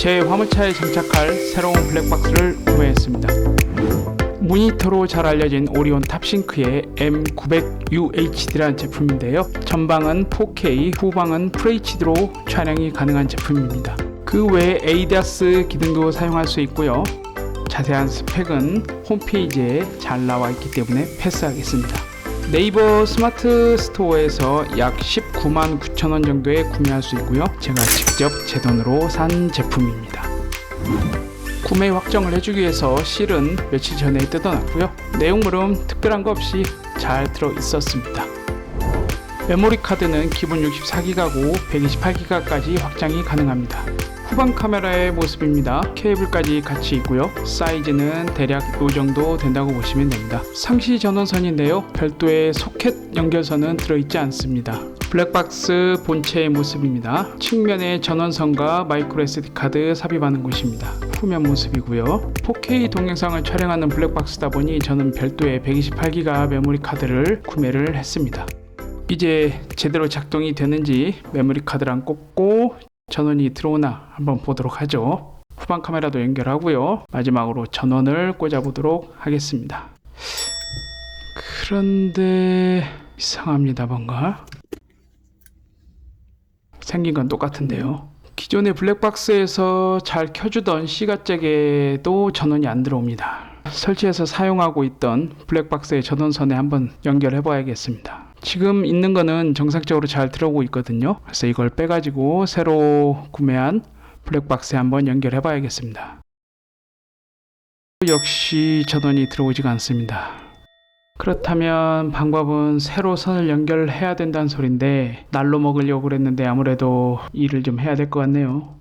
제 화물차에 장착할 새로운 블랙박스를 구매했습니다. 모니터로 잘 알려진 오리온 탑싱크의 M900UHD라는 제품인데요. 전방은 4K, 후방은 FHD로 촬영이 가능한 제품입니다. 그 외에 ADAS 기능도 사용할 수 있고요. 자세한 스펙은 홈페이지에 잘 나와 있기 때문에 패스하겠습니다. 네이버 스마트 스토어에서 약 19만 9천 원 정도에 구매할 수 있고요. 제가 직접 제 돈으로 산 제품입니다. 구매 확정을 해주기 위해서 실은 며칠 전에 뜯어놨고요. 내용물은 특별한 거 없이 잘 들어 있었습니다. 메모리 카드는 기본 64기가고 128기가까지 확장이 가능합니다. 후방 카메라의 모습입니다. 케이블까지 같이 있고요. 사이즈는 대략 이 정도 된다고 보시면 됩니다. 상시 전원선인데요. 별도의 소켓 연결선은 들어있지 않습니다. 블랙박스 본체의 모습입니다. 측면에 전원선과 마이크로 SD 카드 삽입하는 곳입니다. 후면 모습이고요. 4K 동영상을 촬영하는 블랙박스다 보니 저는 별도의 128기가 메모리 카드를 구매를 했습니다. 이제 제대로 작동이 되는지 메모리 카드를 안 꼽고 전원이 들어오나 한번 보도록 하죠. 후방 카메라도 연결하고요. 마지막으로 전원을 꽂아 보도록 하겠습니다. 그런데 이상합니다, 뭔가. 생긴 건 똑같은데요. 기존의 블랙박스에서 잘 켜주던 시가잭에도 전원이 안 들어옵니다. 설치해서 사용하고 있던 블랙박스의 전원선에 한번 연결해 봐야겠습니다. 지금 있는 거는 정상적으로 잘 들어오고 있거든요. 그래서 이걸 빼가지고 새로 구매한 블랙박스에 한번 연결해 봐야겠습니다. 역시 전원이 들어오지가 않습니다. 그렇다면 방법은 새로 선을 연결해야 된다는 소린데 날로 먹으려고 그랬는데 아무래도 일을 좀 해야 될 것 같네요.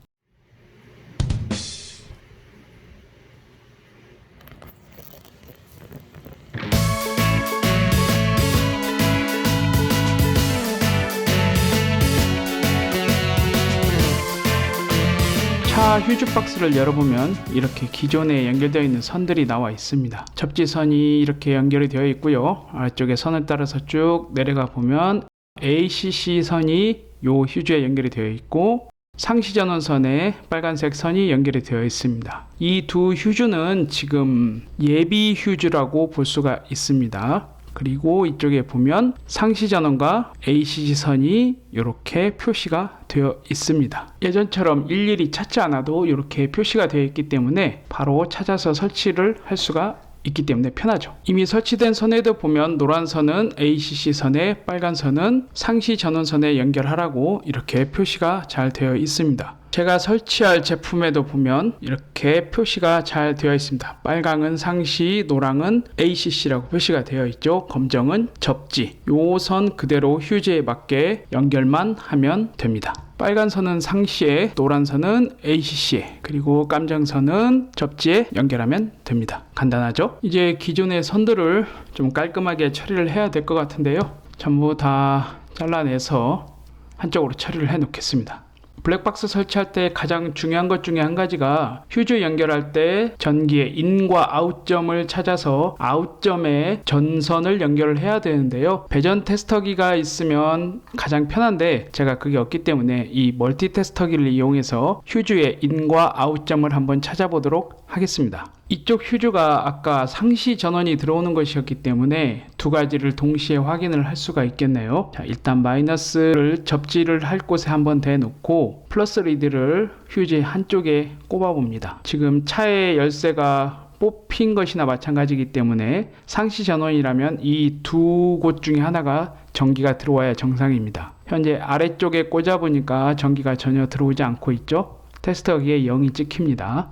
차 휴즈 박스를 열어보면 이렇게 기존에 연결되어 있는 선들이 나와 있습니다. 접지선이 이렇게 연결이 되어 있고요. 아래쪽에 선을 따라서 쭉 내려가 보면 ACC 선이 요 휴즈에 연결이 되어 있고 상시 전원선에 빨간색 선이 연결이 되어 있습니다. 이 두 휴즈는 지금 예비 휴즈라고 볼 수가 있습니다. 그리고 이쪽에 보면 상시 전원과 ACC 선이 이렇게 표시가 되어 있습니다. 예전처럼 일일이 찾지 않아도 이렇게 표시가 되어 있기 때문에 바로 찾아서 설치를 할 수가 있기 때문에 편하죠. 이미 설치된 선에도 보면 노란 선은 ACC 선에 빨간 선은 상시 전원선에 연결하라고 이렇게 표시가 잘 되어 있습니다. 제가 설치할 제품에도 보면 이렇게 표시가 잘 되어 있습니다. 빨강은 상시, 노랑은 ACC라고 표시가 되어 있죠. 검정은 접지. 요 선 그대로 휴지에 맞게 연결만 하면 됩니다. 빨간 선은 상시에, 노란 선은 ACC에, 그리고 깜정 선은 접지에 연결하면 됩니다. 간단하죠? 이제 기존의 선들을 좀 깔끔하게 처리를 해야 될 것 같은데요. 전부 다 잘라내서 한쪽으로 처리를 해 놓겠습니다. 블랙박스 설치할 때 가장 중요한 것 중에 한 가지가 휴즈 연결할 때 전기의 인과 아웃점을 찾아서 아웃점에 전선을 연결을 해야 되는데요. 배전 테스터기가 있으면 가장 편한데 제가 그게 없기 때문에 이 멀티 테스터기를 이용해서 휴즈의 인과 아웃점을 한번 찾아보도록 하겠습니다. 이쪽 휴즈가 아까 상시 전원이 들어오는 것이었기 때문에 두 가지를 동시에 확인을 할 수가 있겠네요. 자, 일단 마이너스를 접지를 할 곳에 한번 대놓고 플러스 리드를 휴지 한쪽에 꼽아 봅니다. 지금 차의 열쇠가 뽑힌 것이나 마찬가지이기 때문에 상시 전원이라면 이 두 곳 중에 하나가 전기가 들어와야 정상입니다. 현재 아래쪽에 꽂아 보니까 전기가 전혀 들어오지 않고 있죠. 테스터기에 0이 찍힙니다.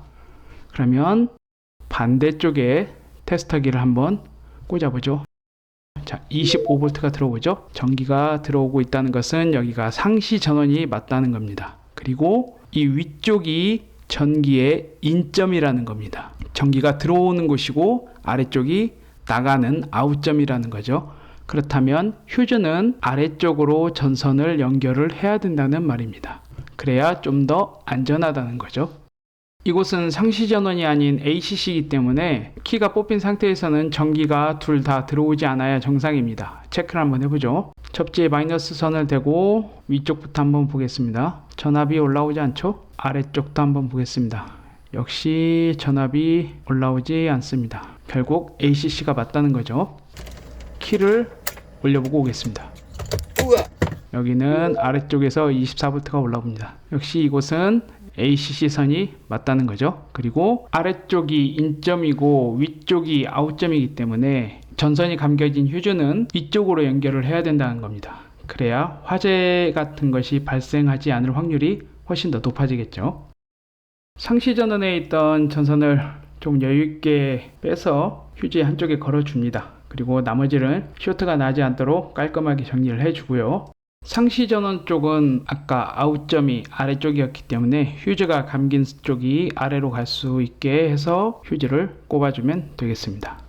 그러면 반대쪽에 테스터기를 한번 꽂아보죠. 자, 25V가 들어오죠. 전기가 들어오고 있다는 것은 여기가 상시 전원이 맞다는 겁니다. 그리고 이 위쪽이 전기의 인점이라는 겁니다. 전기가 들어오는 곳이고 아래쪽이 나가는 아웃점이라는 거죠. 그렇다면 휴즈는 아래쪽으로 전선을 연결을 해야 된다는 말입니다. 그래야 좀 더 안전하다는 거죠. 이곳은 상시 전원이 아닌 ACC이기 때문에 키가 뽑힌 상태에서는 전기가 둘 다 들어오지 않아야 정상입니다. 체크를 한번 해보죠. 접지에 마이너스 선을 대고 위쪽부터 한번 보겠습니다. 전압이 올라오지 않죠? 아래쪽도 한번 보겠습니다. 역시 전압이 올라오지 않습니다. 결국 ACC가 맞다는 거죠. 키를 올려보고 오겠습니다. 여기는 아래쪽에서 24V가 올라옵니다. 역시 이곳은 ACC 선이 맞다는 거죠. 그리고 아래쪽이 인점이고 위쪽이 아웃점이기 때문에 전선이 감겨진 휴즈는 위쪽으로 연결을 해야 된다는 겁니다. 그래야 화재 같은 것이 발생하지 않을 확률이 훨씬 더 높아지겠죠. 상시 전원에 있던 전선을 좀 여유 있게 빼서 휴지 한쪽에 걸어 줍니다. 그리고 나머지는 쇼트가 나지 않도록 깔끔하게 정리를 해 주고요. 상시 전원 쪽은 아까 아웃점이 아래쪽이었기 때문에 휴즈가 감긴 쪽이 아래로 갈 수 있게 해서 휴즈를 꼽아주면 되겠습니다.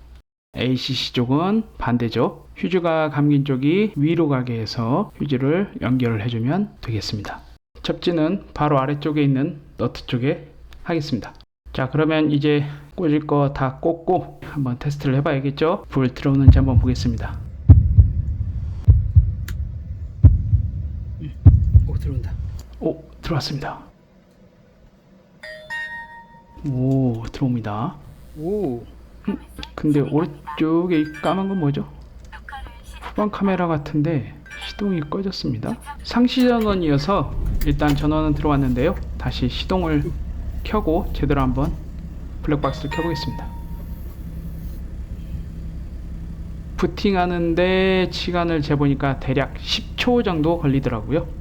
ACC 쪽은 반대죠. 휴즈가 감긴 쪽이 위로 가게 해서 휴즈를 연결을 해주면 되겠습니다. 접지는 바로 아래쪽에 있는 너트 쪽에 하겠습니다. 자 그러면 이제 꽂을 거 다 꽂고 한번 테스트를 해봐야겠죠. 불 들어오는지 한번 보겠습니다. 들어온다. 오 들어왔습니다. 오 들어옵니다. 오 근데 오른쪽에 이 까만 건 뭐죠? 후방 카메라 같은데 시동이 꺼졌습니다. 상시 전원이어서 일단 전원은 들어왔는데요. 다시 시동을 켜고 제대로 한번 블랙박스를 켜보겠습니다. 부팅하는데 시간을 재보니까 대략 10초 정도 걸리더라고요.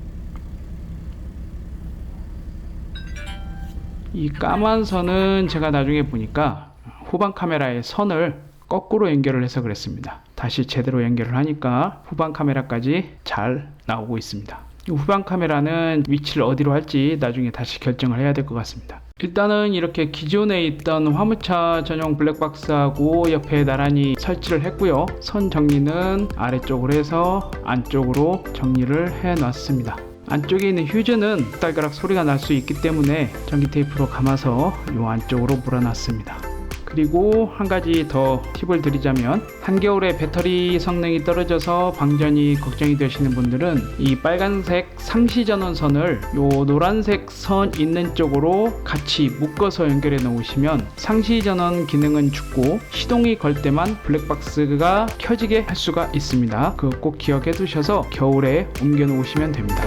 이 까만 선은 제가 나중에 보니까 후방 카메라의 선을 거꾸로 연결을 해서 그랬습니다. 다시 제대로 연결을 하니까 후방 카메라까지 잘 나오고 있습니다. 이 후방 카메라는 위치를 어디로 할지 나중에 다시 결정을 해야 될 것 같습니다. 일단은 이렇게 기존에 있던 화물차 전용 블랙박스하고 옆에 나란히 설치를 했고요. 선 정리는 아래쪽으로 해서 안쪽으로 정리를 해 놨습니다. 안쪽에 있는 휴즈는 딸가락 소리가 날 수 있기 때문에 전기 테이프로 감아서 이 안쪽으로 물어놨습니다. 그리고 한 가지 더 팁을 드리자면 한겨울에 배터리 성능이 떨어져서 방전이 걱정이 되시는 분들은 이 빨간색 상시 전원선을 요 노란색 선 있는 쪽으로 같이 묶어서 연결해 놓으시면 상시 전원 기능은 죽고 시동이 걸 때만 블랙박스가 켜지게 할 수가 있습니다. 그꼭 기억해 두셔서 겨울에 옮겨 놓으시면 됩니다.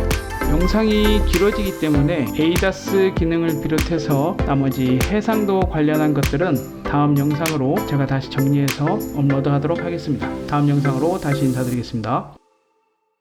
영상이 길어지기 때문에 에이다스 기능을 비롯해서 나머지 해상도 관련한 것들은 다음 영상으로 제가 다시 정리해서 업로드 하도록 하겠습니다. 다음 영상으로 다시 인사드리겠습니다.